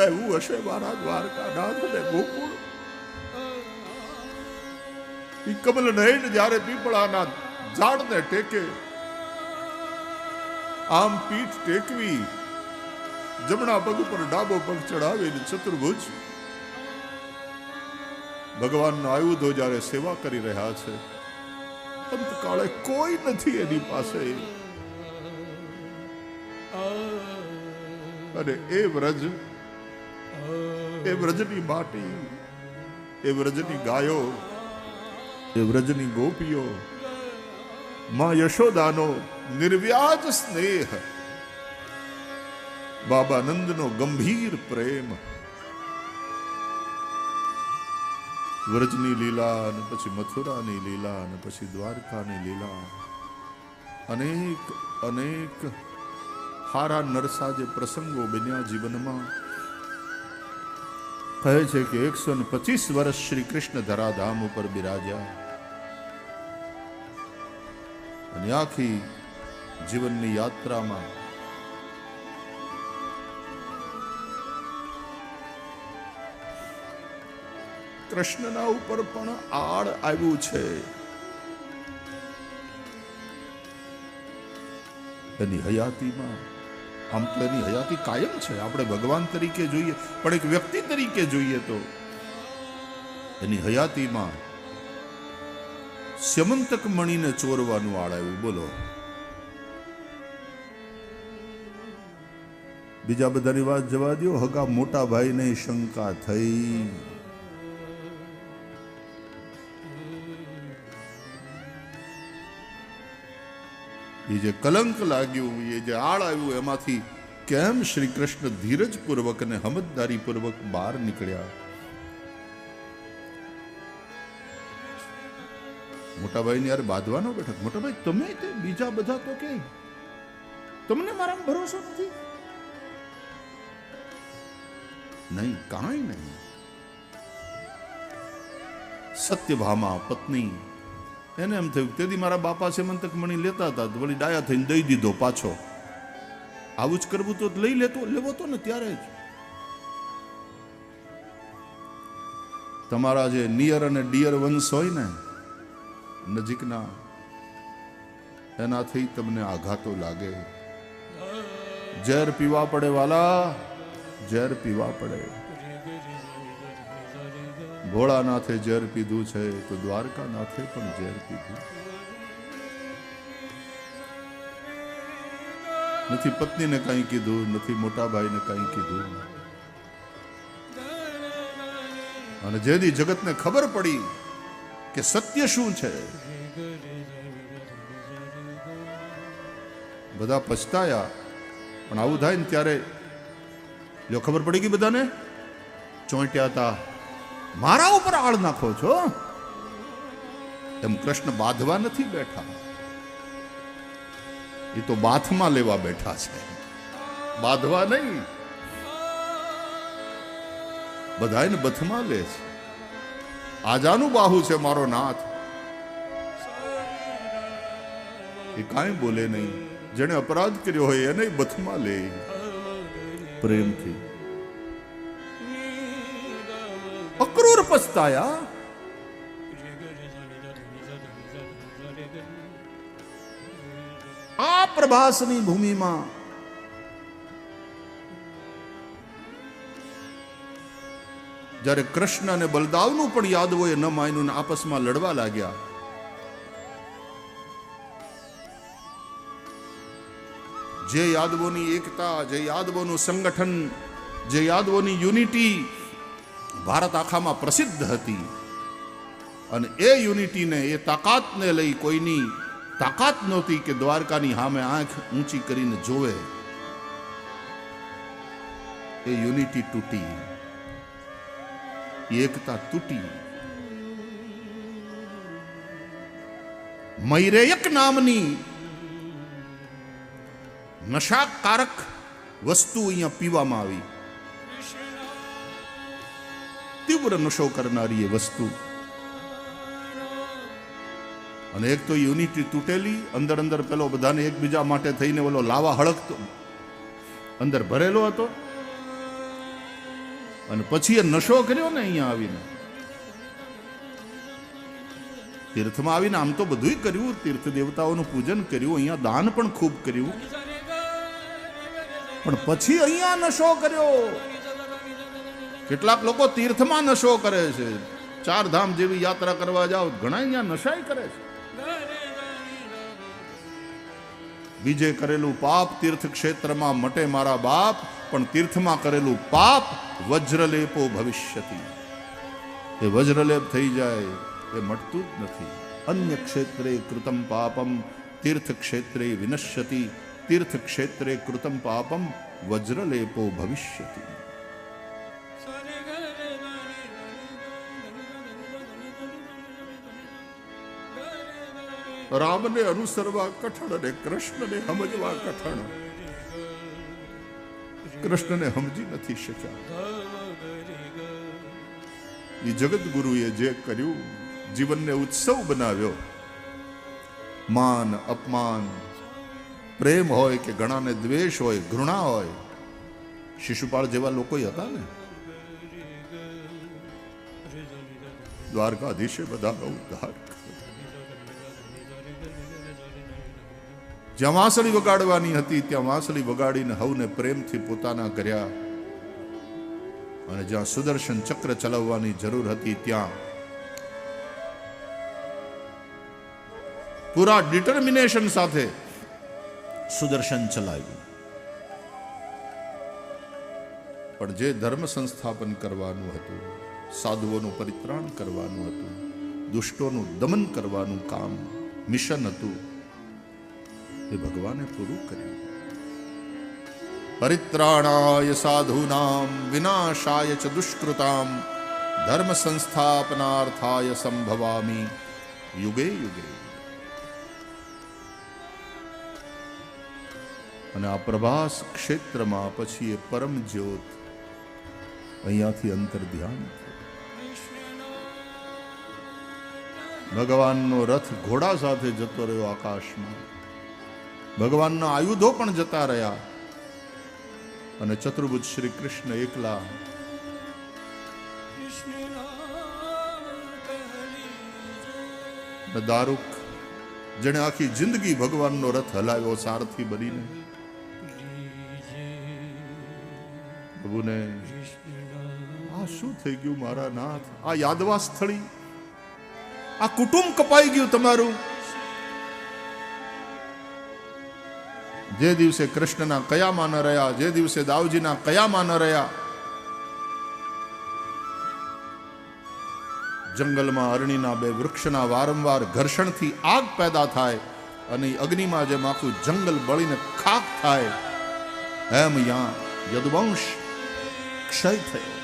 બંધાવ્યું હશે મારા દ્વારકાનાથ ને ગોકુળ? કમલ નયન જ્યારે પીપળાના ઝાડને ટેકે, આમ પીઠ ટેકવી, જમણા પગ ઉપર ડાબો પગ ચડાવીને ચતુર્ભુજ. ભગવાનના આયુધો જ્યારે સેવા કરી રહ્યા છે, અંતકાળે કોઈ નથી એની પાસે. અને એ વ્રજ એ વ્રજની બાટી એ વ્રજની ગાયો, એ વ્રજની ગોપીઓ, માં યશોદાનો નિર્વ્યાજ સ્નેહ બાબા નંદનો ગંભીર પ્રેમ. વ્રજની લીલા અને પછી મથુરાની લીલા અને પછી દ્વારકાની લીલા. અનેક અનેક હારા નરસા જે પ્રસંગો બન્યા જીવનમાં. કહે છે કે એકસો ને પચીસ વર્ષ શ્રી કૃષ્ણ ધરાધામ ઉપર બિરાજ્યા. અને આખી જીવનની યાત્રામાં કૃષ્ણના ઉપર પણ આડ આવ્યું છે. એની હયાતીમાં આમ તો એની હયાતી કાયમ છે. આપણે ભગવાન તરીકે જોઈએ, પણ એક વ્યક્તિ તરીકે જોઈએ તો એની હયાતીમાં સ્યમંતક મણીને ચોરવાનું આવ્યું બોલો. બીજા બધાની વાત જવા દો હગા મોટા ભાઈને શંકા થઈ. એ જે કલંક લાગ્યું, એ જે આળ આવ્યું, એમાંથી કેમ શ્રી કૃષ્ણ ધીરજપૂર્વક અને હમદદારીપૂર્વક બહાર નીકળ્યા? મોટાભાઈ યાર બાંધવાનો બેઠક. મોટાભાઈ, તમે તે બીજા બધા તો કે તમને મારામાં ભરોસો નથી? નહીં, કાંઈ નહીં. સત્યભામા પત્ની એને એમ થયું તેથી મારા બાપા સેમંતક મણી લેતા હતા વળી ડાયા થઈને દઈ દીધો પાછો. આવું જ કરવું તો લઈ લેતો, લેવો તો ને ત્યારે જ. તમારા જે નિયર અને ડિયર વંશ હોય ને, નજીકના, એનાથી તમને આઘાતો લાગે. ઝેર પીવા પડે વાલા, ઝેર પીવા પડે. ભોળાનાથે ઝેર પીધું છે તો દ્વારકાનાથે પણ ઝેર પીધું. નથી પત્નીને કાંઈ કીધું, નથી મોટા ભાઈને કંઈ કીધું. અને જેદી જગતને ખબર પડી કે સત્ય શું છે, બધા પછતાયા. પણ આવું થાય ને ત્યારે જો ખબર પડી ગઈ બધાને? ચોંટ્યા હતા મારા ઉપર આળ નાખો છો? એમ કૃષ્ણ બાંધવા નથી બેઠા. એ તો બાથમાં લેવા બેઠા છે. બાંધવા નહીં. બધાને બથમાં લે છે. આજાનું બાહુ છે મારો નાથ. એ કાંઈ બોલે નહીં. જેણે અપરાધ કર્યો હોય એને બથમાં લે. પ્રેમથી. પછતાયા આ પ્રભાસની ભૂમિમાં જ્યારે કૃષ્ણ અને બલદાવનું પણ યાદ હોય ન માયનું આપસમાં લડવા લાગ્યા. જે યાદવોની એકતા, જે યાદવોનું સંગઠન, જે યાદવોની યુનિટી ભારત આખામાં પ્રસિદ્ધ હતી. અને એ યુનિટીને, એ તાકાતને લઈ કોઈની તાકાત નહોતી કે દ્વારકાની સામે આંખ ઊંચી કરીને જોવે. એ યુનિટી તૂટી. એકતા તૂટી. મૈરેયક નામની નશાકારક વસ્તુ અહીંયા પીવામાં આવી. તીવ્ર નશો કરનારી એ વસ્તુ. અને એક તો યુનિટી તૂટેલી, અંદર અંદર પેલો બધાને એકબીજા માટે થઈને ઓલો લાવા હળકતો અંદર ભરેલો હતો. અને પછી એ નશો કર્યો ને અહીંયા આવીને. તીર્થમાં આવીને આમ તો બધુંય કર્યું તીર્થ દેવતાઓનું પૂજન કર્યું, અહીંયા દાન પણ ખૂબ કર્યું. પણ પછી અહીંયા નશો કર્યો. કેટલાક લોકો તીર્થમાં નશો કરે છે. ચાર ધામ જેવી યાત્રા કરવા જાઓ, ઘણા અહીંયા નશાય કરે છે. બીજે કરેલું પાપ તીર્થ ક્ષેત્રમાં મટે મારા બાપ, પણ તીર્થમાં કરેલું પાપ વજ્રલેપો ભવિષ્યતિ એ વજ્રલેપ થઈ જાય, એ મટતું જ નથી. અન્ય ક્ષેત્રે કૃતમ પાપમ તીર્થ ક્ષેત્રે વિનશ્યતિ તીર્થ ક્ષેત્રે કૃતમ પાપમ વજ્રલેપો ભવિષ્યતિ. રામને અનુસરવા કઠણ અને કૃષ્ણને સમજવા કઠણ. કૃષ્ણને સમજી નથી શક્યા. એ જગતગુરુએ જે કર્યું, જીવનને ઉત્સવ બનાવ્યો. માન, અપમાન, પ્રેમ હોય કે ઘણાને દ્વેષ હોય, ઘૃણા હોય, શિશુપાળ જેવા લોકો હતા ને? દ્વારકાધીશે બધાનો ઉદ્ધાર. જ્યાં વાંસળી વગાડવાની હતી, ત્યાં વાંસળી વગાડીને હવને પ્રેમથી પોતાના કર્યા. અને જ્યાં સુદર્શન ચક્ર ચલાવવાની જરૂર હતી, ત્યાં પૂરા ડિટર્મિનેશન સાથે સુદર્શન ચલાવ્યું. પણ જે ધર્મ સંસ્થાપન કરવાનું હતું, સાધુઓનું પરિત્રાણ કરવાનું હતું, દુષ્ટોનું દમન કરવાનું કામ મિશન હતું એ ભગવાને પૂરું કર્યું. પરિત્રાણાય સાધુનામ, વિનાશાય ચ દુષ્કૃતામ ધર્મ સંસ્થાપનાર્થાય સંભવામી. યુગે યુગે. અને આ પ્રભાસ ક્ષેત્રમાં પછી એ પરમ જ્યોત અહીંયાથી અંતર ધ્યાન ભગવાનનો રથ ઘોડા સાથે જતો રહ્યો આકાશમાં. ભગવાનના આયુધો પણ જતા રહ્યા. અને ચતુર્ભુજ શ્રી કૃષ્ણ એકલા દારૂક, જેણે આખી જિંદગી ભગવાનનો રથ હલાવ્યો સારથી બનીને. પ્રભુને, આ શું થઈ ગયું મારા નાથ? આ યાદવા સ્થળી, આ કુટુંબ કપાઈ ગયું તમારું? જે દિવસે કૃષ્ણના કયામાં ન રહ્યા, જે દિવસે દાવજીના કયામાં ન રહ્યા, જંગલમાં અરણીના બે વૃક્ષના વારંવાર ઘર્ષણથી આગ પેદા થાય અને અગ્નિમાં જેમ આખું જંગલ બળીને ખાક થાય, એમ યા યદુવંશ ક્ષય થયો.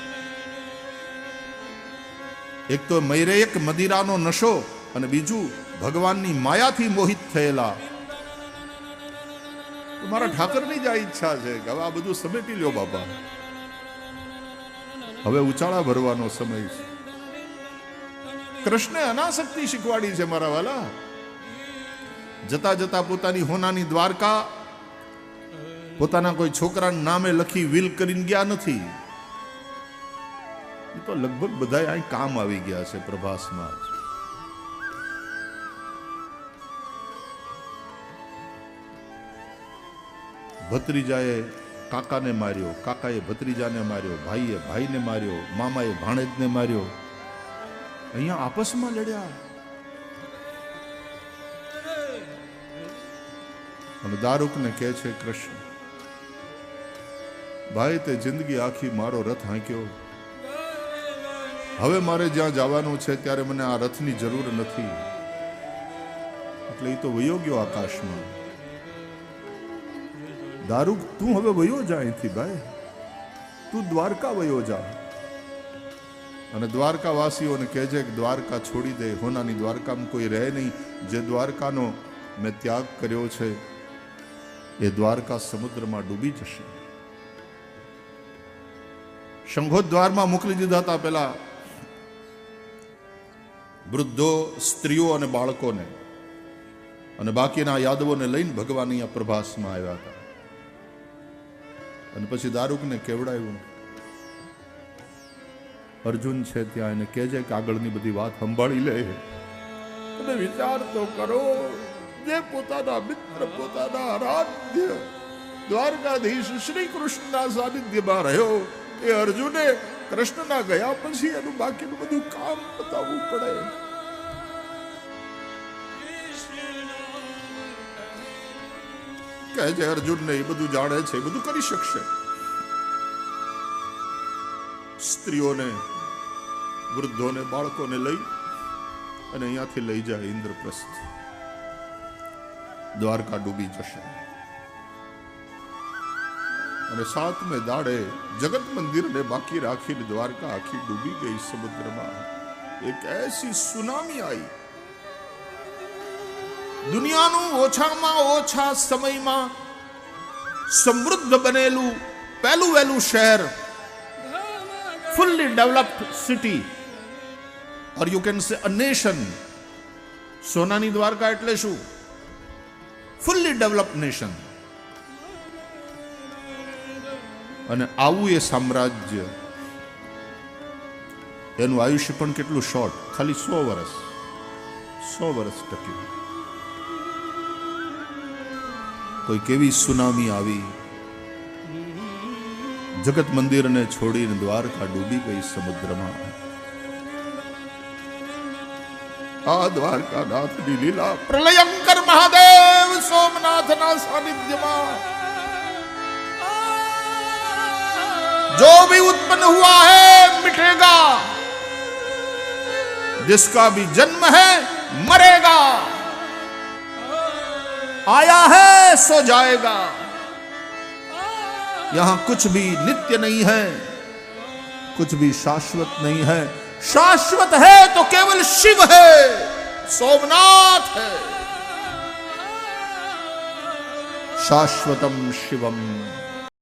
એક તો મૈરેયક મદિરાનો નશો અને બીજું ભગવાનની માયાથી મોહિત થયેલા મારા ઠાકરની જ આ ઈચ્છા છે કે હવે આ બધું સમેટી લ્યો બાપા. હવે ઉચાળા ભરવાનો સમય છે. કૃષ્ણે અનાસક્તિ શીખવાડી છે મારા વાલા. જતા જતા પોતાની હોનાની દ્વારકા, પોતાના કોઈ છોકરાના નામે લખી વિલ કરીને ગયા નથી. એ તો લગભગ બધા અહીં કામ આવી ગયા છે પ્રભાસમાં જ. ભત્રીજાએ કાકાને માર્યો, કાકાએ ભત્રીજાને માર્યો, ભાઈએ ભાઈને માર્યો, મામાએ ભાણેજને માર્યો. અહીંયા આપસમાં લડ્યા. અને દારૂકને કહે છે, કૃષ્ણ, ભાઈ, તે જિંદગી આખી મારો રથ હાંક્યો. હવે મારે જ્યાં જવાનું છે ત્યારે મને આ રથની જરૂર નથી. એટલે એ તો વયો ગયો આકાશમાં. દારૂક તું હવે વયો જા અહીંથી ભાઈ તું દ્વારકા વયો જા અને દ્વારકાવાસીઓને કહેજે કે દ્વારકા છોડી દે, હોનાની દ્વારકામાં કોઈ રહે નહીં. જે દ્વારકાનો મેં ત્યાગ કર્યો છે, એ દ્વારકા સમુદ્રમાં ડૂબી જશે. શંખોદ્વારમાં મોકલી દીધા હતા પેલા વૃદ્ધો, સ્ત્રીઓ અને બાળકોને. અને બાકીના યાદવોને લઈને ભગવાન અહીંયા પ્રભાસમાં આવ્યા હતા. અને પછી દારૂકને કેવડાવ્યું? અર્જુન છે ત્યાં એને કહેજે કે આગળની બધી વાત સંભાળી લે. અને વિચાર તો કરો, જે પોતાના મિત્ર, પોતાના આરાધ્ય, દ્વારકાધીશ શ્રી કૃષ્ણના સાનિધ્યમાં રહ્યો, એ અર્જુને કૃષ્ણના ગયા પછી એનું બાકીનું બધું કામ બતાવવું પડે. કહે છે અર્જુનને એ બધું જાણે છે, એ બધું કરી શકશે. સ્ત્રીઓને, વૃદ્ધોને, બાળકોને લઈ અને અહીંયાથી લઈ જાય ઇન્દ્રપ્રસ્થ. દ્વારકા ડૂબી જશે. અને સાતમે દાડે જગત મંદિરને બાકી રાખીને દ્વારકા આખી ડૂબી ગઈ સમુદ્રમાં. એક એસી સુનામી આવી દુનિયાનું ઓછામાં ઓછા સમયમાં સમૃદ્ધ બનેલું પહેલું વહેલું શહેર, fully developed city or you can say a nation સોનાની દ્વારકા એટલે શું? ફુલ્લી ડેવલપ નેશન અને આવું એ સામ્રાજ્ય. એનું આયુષ્ય પણ કેટલું શોર્ટ ખાલી સો વર્ષ સો વર્ષ ટક્યું. કોઈ કેવી સુનામી આવી જગત મંદિરને છોડીને દ્વારકા ડૂબી ગઈ સમુદ્રમાં આ દ્વારકાનાથની લીલા પ્રલયંકર મહાદેવ સોમનાથના સાનિધ્યમાં जो भी उत्पन्न हुआ है मिटेगा जिसका भी जन्म है मरेगा आया है, सो जाएगा। यहाँ कुछ भी नित्य नहीं है, कुछ भी शाश्वत नहीं है। शाश्वत है तो केवल शिव है, सोमनाथ है। शाश्वतम शिवम।